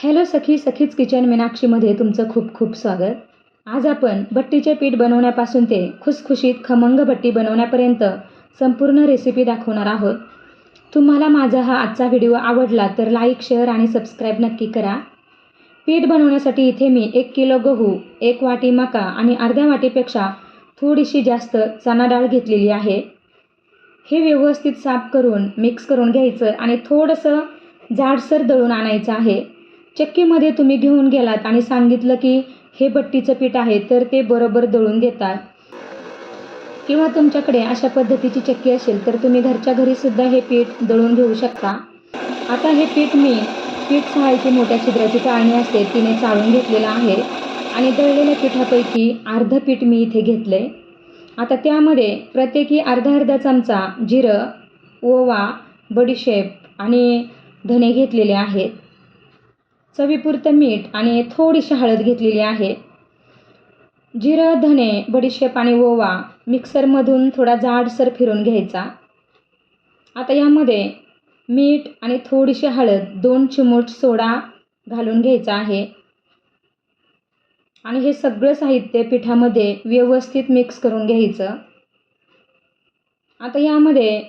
Hello सखी सखीच kitchen मीनाक्षीमध्ये तुमचं खूप खूप स्वागत. आज आपण भट्टीचे पीठ बनवण्यापासून ते खुसखुशीत खमंग भट्टी बनवण्यापर्यंत संपूर्ण रेसिपी दाखवणार आहोत. तुम्हाला माझा हा आजचा व्हिडिओ आवडला तर लाईक शेअर आणि सबस्क्राईब नक्की करा. पीठ बनवण्यासाठी इथे मी एक किलो गहू एक वाटी मका आणि अर्ध्या वाटीपेक्षा थोडीशी जास्त चणा डाळ घेतलेली आहे. हे व्यवस्थित साफ करून मिक्स करून घ्यायचं आणि थोडंसं जाडसर दळून आणायचं आहे. चक्कीमध्ये तुम्ही घेऊन गेलात आणि सांगितलं की हे भट्टीचं पीठ आहे तर ते बरोबर दळून देतात किंवा तुमच्याकडे अशा पद्धतीची चक्की असेल तर तुम्ही घरच्या घरीसुद्धा हे पीठ दळून घेऊ शकता. आता हे पीठ मी पीठ सहायची मोठ्या छिद्राची चाळणी असते तिने चाळून घेतलेलं आहे. आणि दळलेल्या पिठापैकी अर्धं पीठ मी इथे घेतलं. आहे आता त्यामध्ये प्रत्येकी अर्धा अर्धा चमचा जिरं ओवा बडीशेप आणि धने घेतलेले आहेत. चवीपुरतं मीठ आणि थोडीशी हळद घेतलेली आहे. जिरं धने बडीशेप आणि ओवा मिक्सरमधून थोडा जाडसर फिरून घ्यायचा. आता यामध्ये मीठ आणि थोडीशी हळद दोन चिमूट सोडा घालून घ्यायचा आहे. आणि हे सगळं साहित्य पिठामध्ये व्यवस्थित मिक्स करून घ्यायचं. आता यामध्ये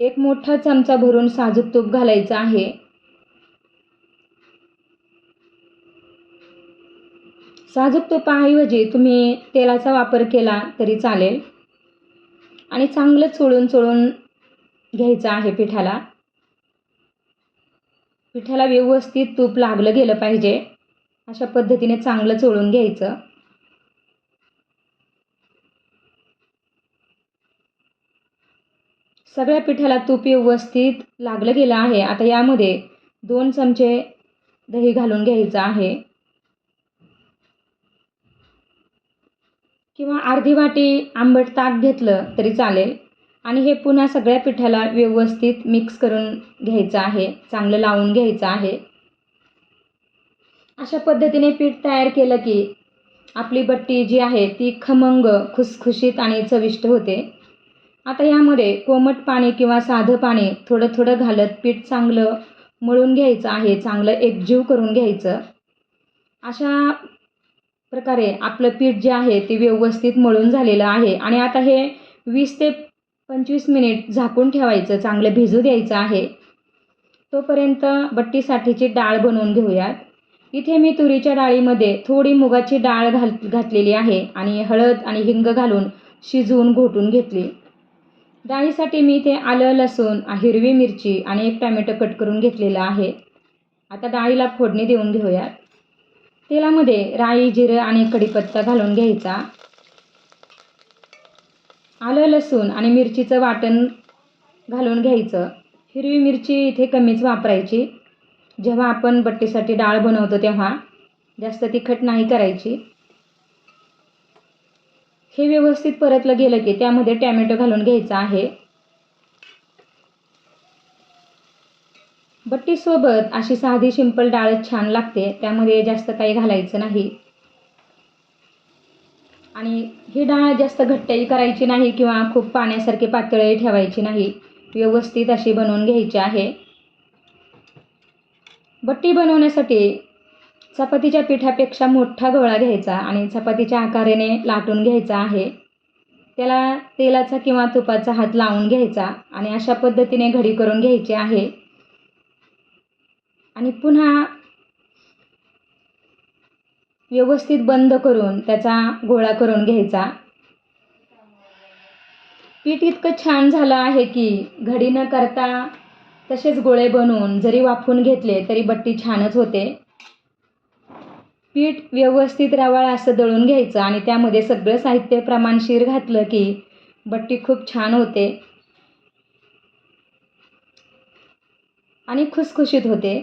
एक मोठा चमचा भरून साजूक तूप घालायचं आहे. साजूक तुपाऐवजी तुम्ही तेलाचा वापर केला तरी चालेल. आणि चांगलं चोळून चोळून घ्यायचं आहे पिठाला. पिठाला व्यवस्थित तूप लागलं गेलं पाहिजे. अशा पद्धतीने चांगलं चोळून घ्यायचं. सगळ्या पिठाला तूप व्यवस्थित लागलं गेलं आहे. आता यामध्ये दोन चमचे दही घालून घ्यायचं आहे. किंवा अर्धी वाटी आंबट ताक घेतलं तरी चालेल. आणि हे पुन्हा सगळ्या पिठाला व्यवस्थित मिक्स करून घ्यायचं आहे. चांगलं लावून घ्यायचं आहे. अशा पद्धतीने पीठ तयार केलं की आपली बट्टी जी आहे ती खमंग खुसखुशीत आणि चविष्ट होते. आता यामध्ये कोमट पाणी किंवा साधं पाणी थोडं थोडं घालत पीठ चांगलं मळून घ्यायचं आहे. चांगलं एकजीव करून घ्यायचं. अशा प्रकारे आपलं पीठ जे आहे ते व्यवस्थित मळून झालेलं आहे. आणि आता हे वीस ते पंचवीस मिनिट झाकून ठेवायचं चांगलं भिजू द्यायचं आहे. तोपर्यंत बट्टीसाठीची डाळ बनवून घेऊयात. इथे मी तुरीच्या डाळीमध्ये थोडी मुगाची डाळ घाल घातलेली आहे आणि हळद आणि हिंग घालून शिजवून घोटून घेतली. डाळीसाठी मी इथे आलं लसूण हिरवी मिरची आणि एक टॅमॅटो कट करून घेतलेला आहे. आता डाळीला फोडणी देऊन घेऊयात. तेलामध्ये राई जिरं आणि कढीपत्ता घालून घ्यायचा. आलं लसूण आणि मिरचीचं वाटण घालून घ्यायचं. हिरवी मिरची इथे कमीच वापरायची. जेव्हा आपण बट्टीसाठी डाळ बनवतो तेव्हा जास्त तिखट नाही करायची. हे व्यवस्थित परतलं गेलं की त्यामध्ये टॅमॅटो घालून घ्यायचा आहे. बट्टीसोबत अशी साधी सिंपल डाळच छान लागते त्यामध्ये जास्त काही घालायचं नाही. आणि ही डाळ जास्त घट्टही करायची नाही किंवा खूप पाण्यासारखी पातळही ठेवायची नाही. व्यवस्थित अशी बनवून घ्यायची आहे. बट्टी बनवण्यासाठी चपातीच्या पिठापेक्षा मोठा गोळा घ्यायचा आणि चपातीच्या आकाराने लाटून घ्यायचा आहे. त्याला तेलाचा किंवा तुपाचा हात लावून घ्यायचा आणि अशा पद्धतीने घडी करून घ्यायची आहे. आणि पुन्हा व्यवस्थित बंद करून त्याचा गोळा करून घ्यायचा. पीठ इतकं छान झालं आहे की घडी न करता तसेच गोळे बनवून जरी वाफून घेतले तरी बट्टी छानच होते. पीठ व्यवस्थित रवाळ असं दळून घ्यायचं आणि त्यामध्ये सगळं साहित्य प्रमाणशीर घातलं की बट्टी खूप छान होते. आणि खुसखुशीत होते.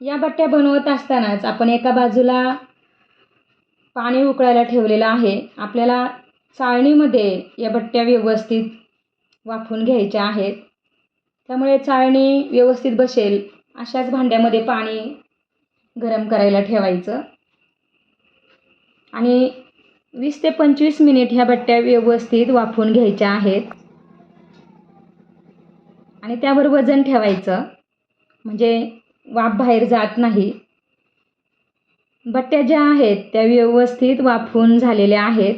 या बट्ट्या बनवत असतानाच आपण एका बाजूला पाणी उकळायला ठेवलेलं आहे. आपल्याला चाळणीमध्ये या बट्ट्या व्यवस्थित वाफून घ्यायच्या आहेत. त्यामुळे चाळणी व्यवस्थित बसेल. अशाच भांड्यामध्ये पाणी गरम करायला ठेवायचं. आणि वीस ते पंचवीस मिनिट ह्या बट्ट्या व्यवस्थित वाफून घ्यायच्या आहेत. आणि त्यावर वजन ठेवायचं. म्हणजे वाफ बाहेर जात नाही. बट्ट्या ज्या आहेत त्या व्यवस्थित वाफवून झालेल्या आहेत.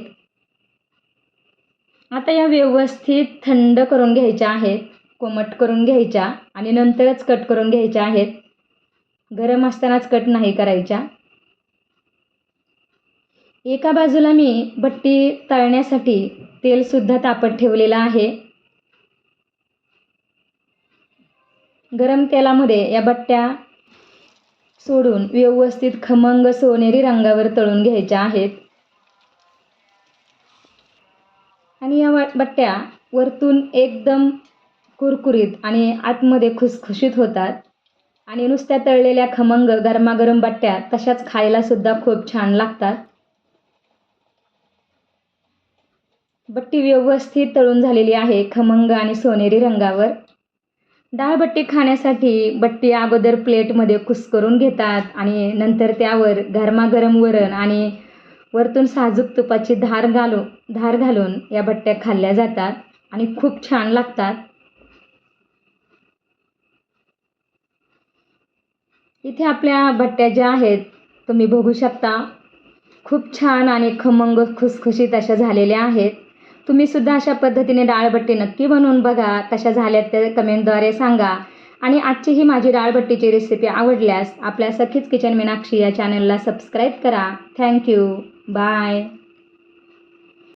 आता या व्यवस्थित थंड करून घ्यायच्या आहेत कोमट करून घ्यायच्या आणि नंतरच कट करून घ्यायच्या आहेत. गरम असतानाच कट नाही करायच्या. एका बाजूला मी भट्टी तळण्यासाठी तेलसुद्धा तापत ठेवलेलं आहे. गरम तेलामध्ये या बट्ट्या सोडून व्यवस्थित खमंग सोनेरी रंगावर तळून घ्यायच्या आहेत. आणि या बट्ट्या वरतून एकदम कुरकुरीत आणि आतमध्ये खुसखुशीत होतात. आणि नुसत्या तळलेल्या खमंग गरमागरम बट्ट्या तशाच खायला सुद्धा खूप छान लागतात. बट्टी व्यवस्थित तळून झालेली आहे खमंग आणि सोनेरी रंगावर. डाळबट्टी खाण्यासाठी बट्टी अगोदर प्लेटमध्ये कुस्करून घेतात आणि नंतर त्यावर गरमागरम वरण आणि वरतून साजूक तुपाची धार घालू धार घालून या बट्ट्या खाल्ल्या जातात आणि खूप छान लागतात. इथे आपल्या बट्ट्या ज्या आहेत तुम्ही बघू शकता खूप छान आणि खमंग खुसखुशीत अशा झालेल्या आहेत. तुम्ही सुद्धा अशा पद्धतीने डाळबट्टी नक्की बनवून बघा. कशा झाल्यात त्या कमेंटद्वारे सांगा. आणि आजची ही माझी डाळबट्टीची रेसिपी आवडल्यास आपल्या सखीच किचन मीनाक्षी या चॅनलला सबस्क्राईब करा. Thank you bye